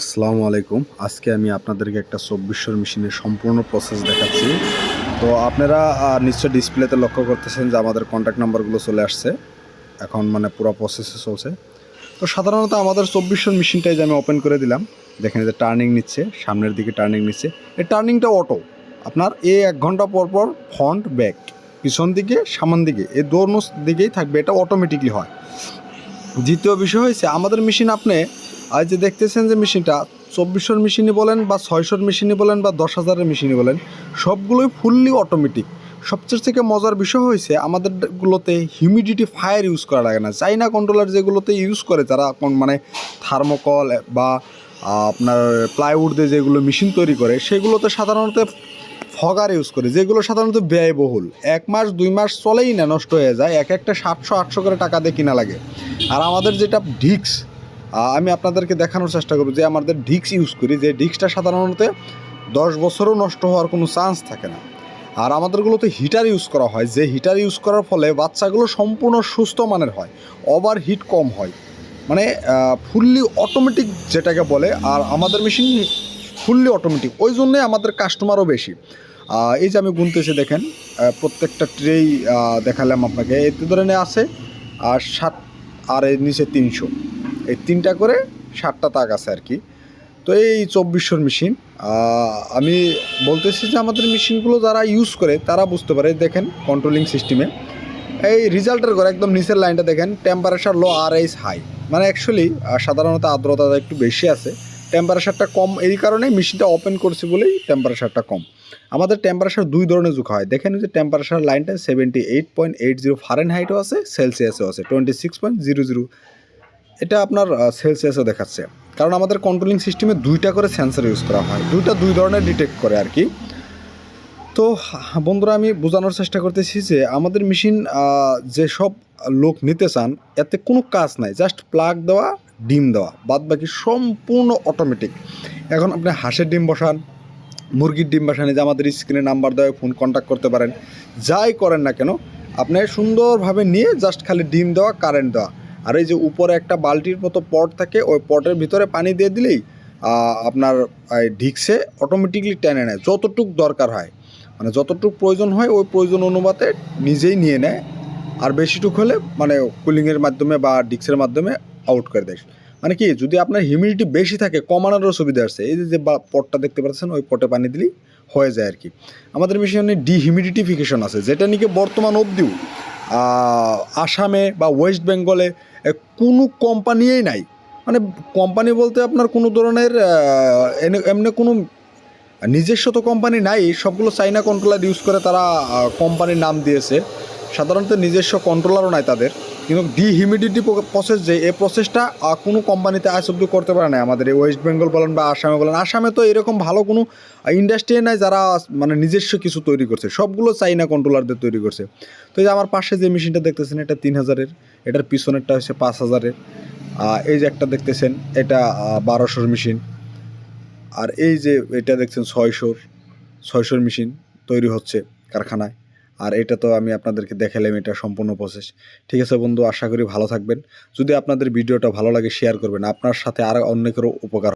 আসসালামু আলাইকুম। আজকে আমি আপনাদেরকে একটা চব্বিশশোর মেশিনের সম্পূর্ণ প্রসেস দেখাচ্ছি। তো আপনারা নিশ্চয় ডিসপ্লেতে লক্ষ্য করতেছেন যে আমাদের কন্ট্যাক্ট নাম্বারগুলো চলে আসছে। এখন মানে পুরো প্রসেসে চলছে। তো সাধারণত আমাদের চব্বিশশোর মেশিনটাই যে আমি ওপেন করে দিলাম, দেখেন যে টার্নিং নিচ্ছে, সামনের দিকে টার্নিং নিচ্ছে। এই টার্নিংটা অটো আপনার এ এক ঘণ্টা পর পর ফ্রন্ট ব্যাক পিছন দিকে, সামান দিকে, এই দোনো দিকেই থাকবে, এটা অটোমেটিকলি হয়। দ্বিতীয় বিষয় হয়েছে, আমাদের মেশিন আপনি আজ যে দেখতেছেন যে মেশিনটা, চব্বিশশোর মেশিনই বলেন বা ছয়শোর মেশিনই বলেন বা দশ হাজারের মেশিনই বলেন, সবগুলোই ফুললি অটোমেটিক সবচেয়ে থেকে মজার বিষয় হয়েছে, আমাদেরগুলোতে হিউমিডিটি ফায়ার ইউজ করা লাগে না। চাইনা কন্ট্রোলার যেগুলোতে ইউজ করে কোন মানে থার্মোকল বা আপনার প্লাইউড দিয়ে যেগুলো মেশিন তৈরি করে, সেগুলোতে সাধারণত ফগার ইউজ করে, যেগুলো সাধারণত ব্যয়বহুল। এক মাস, দুই মাস চলেই না, নষ্ট হয়ে যায়। এক একটা সাতশো, আটশো করে টাকা দিয়ে কিনা লাগে। আর আমাদের যেটা ডিক্স আমি আপনাদেরকে দেখানোর চেষ্টা করব যে আমাদের ডিক্স ইউজ করি, যে ডিক্সটা সাধারণত দশ বছরও নষ্ট হওয়ার কোনো চান্স থাকে না। আর আমাদেরগুলোতে হিটার ইউজ করা হয়, যে হিটার ইউজ করার ফলে বাচ্চাগুলো সম্পূর্ণ সুস্থ মানের হয় ওভার হিট কম হয়। মানে ফুললি অটোমেটিক যেটাকে বলে, আর আমাদের মেশিন ফুললি অটোমেটিক ওই জন্যে আমাদের কাস্টমারও বেশি। এই যে আমি গুনতেছি দেখেন প্রত্যেকটা ট্রেই দেখালাম আপনাকে, এতে ধরনের আছে, আর সাত, আর এর নিচে তিনশো। এই তিনটা করে সাতটা তাক আছে আর কি। তো এই চব্বিশশোর মেশিন আমি বলতেছি যে আমাদের মেশিনগুলো যারা ইউজ করে, তারা বুঝতে পারে, দেখেন কন্ট্রোলিং সিস্টেমে এই রেজাল্টের করে একদম নিচের লাইনটা দেখেন টেম্পারেচার লো আর এইস হাই মানে অ্যাকচুয়ালি সাধারণত আর্দ্রতা একটু বেশি আছে। টেম্পারেচারটা কম, এই কারণে মেশিনটা ওপেন করছি বলেই টেম্পারেচারটা কম। আমাদের টেম্পারেচার দুই ধরনের যুগ হয়। দেখেন যে টেম্পারেচার লাইনটা seventy eight point eight zero ফারেন হাইটও আছে সেলসিয়াসও আছে twenty six point zero zero এটা আপনার সেলসিয়াসও দেখাচ্ছে। কারণ আমাদের কন্ট্রোলিং সিস্টেমে দুইটা করে সেন্সার ইউজ করা হয়। দুইটা দুই ধরনের ডিটেক্ট করে আর কি। তো বন্ধুরা, আমি বোঝানোর চেষ্টা করতেছি যে আমাদের মেশিন যেসব লোক নিতে চান, এতে কোনো কাজ নাই। জাস্ট প্লাগ দেওয়া, ডিম দেওয়া। বাদ বাকি সম্পূর্ণ অটোমেটিক এখন আপনি হাঁসের ডিম বসান, মুরগির ডিম বসান যে আমাদের স্ক্রিনে নাম্বার দেওয়া ফোন কন্ট্যাক্ট করতে পারেন। যাই করেন না কেন, আপনি সুন্দরভাবে নিয়ে জাস্ট খালি ডিম দেওয়া কারেন্ট দেওয়া। আর এই যে উপরে একটা বালতির মতো পট থাকে, ওই পটের ভিতরে পানি দিয়ে দিলেই আপনার ঢিকসে অটোমেটিকলি টেনে নেয়, যতটুক দরকার হয়। মানে যতটুক প্রয়োজন হয়, ওই প্রয়োজন অনুপাতে নিজেই নিয়ে নেয়। আর বেশিটুক হলে মানে কুলিংয়ের মাধ্যমে বা ডিক্সের মাধ্যমে আউট করে দেয়। মানে কি, যদি আপনার হিউমিডিটি বেশি থাকে, কমানোরও সুবিধা আছে। এই যে পটটা দেখতে পাচ্ছেন, ওই পটে পানি দিলেই হয়ে যায় আর কি। আমাদের মেশিনে ডিহিউমিডিটিফিকেশন আছে, যেটা নিয়ে বর্তমান অবধিও আসামে বা ওয়েস্ট বেঙ্গলে কোনো কোম্পানিই নাই। মানে কোম্পানি বলতে আপনার কোনো ধরনের এমনি কোনো নিজস্ব তো কোম্পানি নাই, সবগুলো চাইনা কন্ট্রোলার ইউজ করে তারা কোম্পানির নাম দিয়েছে। সাধারণত নিজস্ব কন্ট্রোলারও নাই তাদের। কিন্তু ডিহিউমিডিটি প্রসেস যে, এই প্রসেসটা কোনো কোম্পানিতে আজ অব্দি করতে পারে না আমাদের। এই ওয়েস্ট বেঙ্গল বলেন বা আসামে বলেন। আসামে তো এরকম ভালো কোনো ইন্ডাস্ট্রি নাই যারা মানে নিজস্ব কিছু তৈরি করছে। সবগুলো চাইনা কন্ট্রোলারদের তৈরি করছে। তো এই যে আমার পাশে যে মেশিনটা দেখতেছেন, এটা তিন হাজারের। এটার পিছনেরটা হচ্ছে পাঁচ হাজারের। এই যে একটা দেখতেছেন, এটা বারোশোর মেশিন। আর এই যে এটা দেখছেন ছয়শোর ছয়শোর মেশিন তৈরি হচ্ছে কারখানায়। আর এটা তো আমি আপনাদেরকে দেখালাম, এটা সম্পূর্ণ প্রসেস ঠিক আছে বন্ধু, আশা করি ভালো থাকবেন। যদি আপনাদের ভিডিওটা ভালো লাগে শেয়ার করবেন। আপনার সাথে আর অনেকেরও উপকার